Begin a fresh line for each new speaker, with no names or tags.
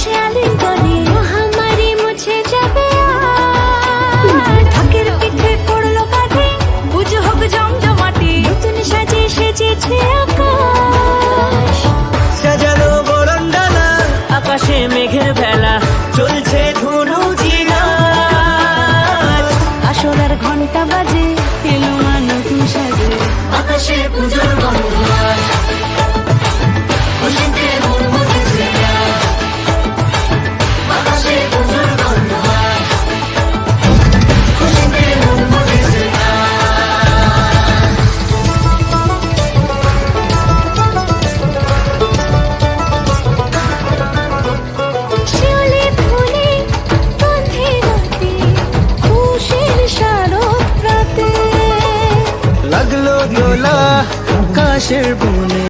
ভালোবাসে আলিঙ্গনে মহামারী
আকাশে। মেঘের বেলা চলছে ধুনু জিরা
আসরার ঘণ্টা বাজে এলো নতুন সাজে। আকাশে পুজো
লাগল দোলা কাশের বনে।